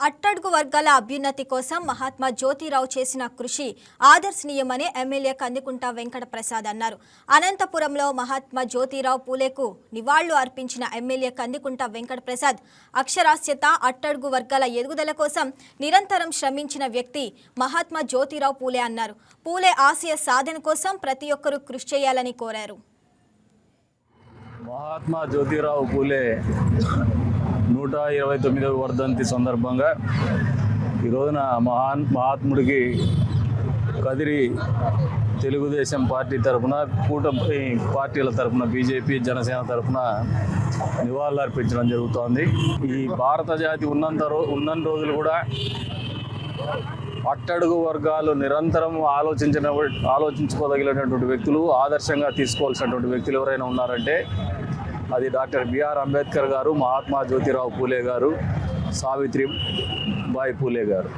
అట్టడుగు వర్గాల అభ్యున్నతి కోసం మహాత్మా జ్యోతిరావు చేసిన కృషి ఆదర్శనీయమని ఎమ్మెల్యే కందికుంట వెంకట ప్రసాద్ అన్నారు. అనంతపురంలో మహాత్మా జ్యోతిరావు పూలేకు నివాళులు అర్పించిన ఎమ్మెల్యే కందికుంట వెంకట ప్రసాద్ అక్షరాస్యత అట్టడుగు వర్గాల ఎదుగుదల కోసం నిరంతరం శ్రమించిన వ్యక్తి మహాత్మా జ్యోతిరావు పూలే అన్నారు. పూలే ఆశయ సాధన కోసం ప్రతి ఒక్కరూ కృషి చేయాలని కోరారు. మహాత్మా జ్యోతిరావు పూలే నూట ఇరవై తొమ్మిదవ వర్ధంతి సందర్భంగా ఈ రోజున మహాన్ మహాత్ముడికి కదిరి తెలుగుదేశం పార్టీ తరఫున కూటమి పార్టీల తరఫున బీజేపీ జనసేన తరఫున నివాళులర్పించడం జరుగుతోంది. ఈ భారత జాతి ఉన్నంత రో ఉన్నంత రోజులు కూడా అట్టడుగు వర్గాలు నిరంతరం ఆలోచించిన ఆలోచించుకోదగినటువంటి వ్యక్తులు ఆదర్శంగా తీసుకోవాల్సినటువంటి వ్యక్తులు ఎవరైనా ఉన్నారంటే అది డాక్టర్ బిఆర్ అంబేద్కర్ గారు మహాత్మా జ్యోతిరావు పూలే గారు సావిత్రి బాయి పూలే గారు.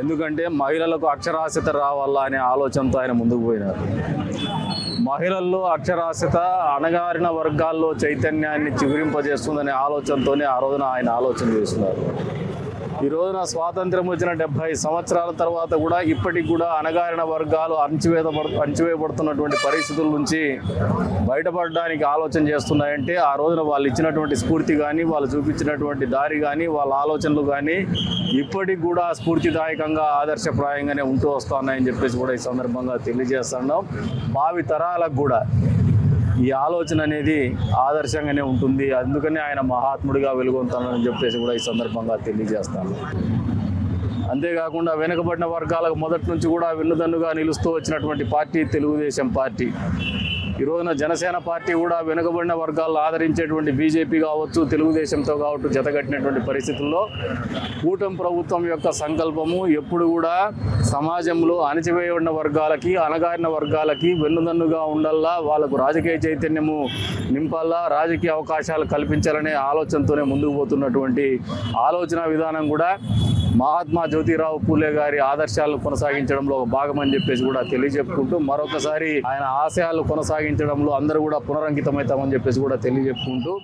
ఎందుకంటే మహిళలకు అక్షరాస్యత రావాలా అనే ఆలోచనతో ఆయన ముందుకు పోయినారు. మహిళల్లో అక్షరాస్యత అణగారిన వర్గాల్లో చైతన్యాన్ని చిగురింపజేస్తుందనే ఆలోచనతోనే ఆ రోజున ఆయన ఆలోచన చేస్తున్నారు. ఈ రోజున స్వాతంత్రం వచ్చిన డెబ్బై సంవత్సరాల తర్వాత కూడా ఇప్పటికి కూడా అణగారిన వర్గాలు అణచివేత అణచివేయబడుతున్నటువంటి పరిస్థితుల నుంచి బయటపడడానికి ఆలోచన చేస్తున్నాయంటే ఆ రోజున వాళ్ళు ఇచ్చినటువంటి స్ఫూర్తి కానీ వాళ్ళు చూపించినటువంటి దారి కానీ వాళ్ళ ఆలోచనలు కానీ ఇప్పటికి కూడా స్ఫూర్తిదాయకంగా ఆదర్శప్రాయంగానే ఉంటూ వస్తున్నాయని చెప్పేసి కూడా ఈ సందర్భంగా తెలియజేస్తున్నాం. భావి తరాలకు కూడా ఈ ఆలోచన అనేది ఆదర్శంగానే ఉంటుంది. అందుకనే ఆయన మహాత్ముడిగా వెలుగొంతానని చెప్పేసి కూడా ఈ సందర్భంగా తెలియజేస్తాను. అంతేకాకుండా వెనుకబడిన వర్గాలకు మొదటి నుంచి కూడా వెన్నుదన్నుగా నిలుస్తూ వచ్చినటువంటి పార్టీ తెలుగుదేశం పార్టీ. ఈ రోజున జనసేన పార్టీ కూడా వెనుకబడిన వర్గాలను ఆదరించేటువంటి బీజేపీ కావచ్చు తెలుగుదేశంతో కావచ్చు జతగట్టినటువంటి పరిస్థితుల్లో కూటమి ప్రభుత్వం యొక్క సంకల్పము ఎప్పుడు కూడా సమాజంలో అణచివేయబడిన వర్గాలకి అణగారిన వర్గాలకి వెన్నుదన్నుగా ఉండల్లా వాళ్ళకు రాజకీయ చైతన్యము నింపాలా రాజకీయ అవకాశాలు కల్పించాలనే ఆలోచనతోనే ముందుకు పోతున్నటువంటి ఆలోచన విధానం కూడా మహాత్మా జ్యోతిరావు పూలే గారి ఆదర్శాలను కొనసాగించడంలో ఒక భాగమని చెప్పేసి కూడా తెలియజెప్పుకుంటూ మరొకసారి ఆయన ఆశయాలు కొనసాగించడంలో అందరూ కూడా పునరంకితమవుతామని చెప్పేసి కూడా తెలియజెప్పుకుంటూ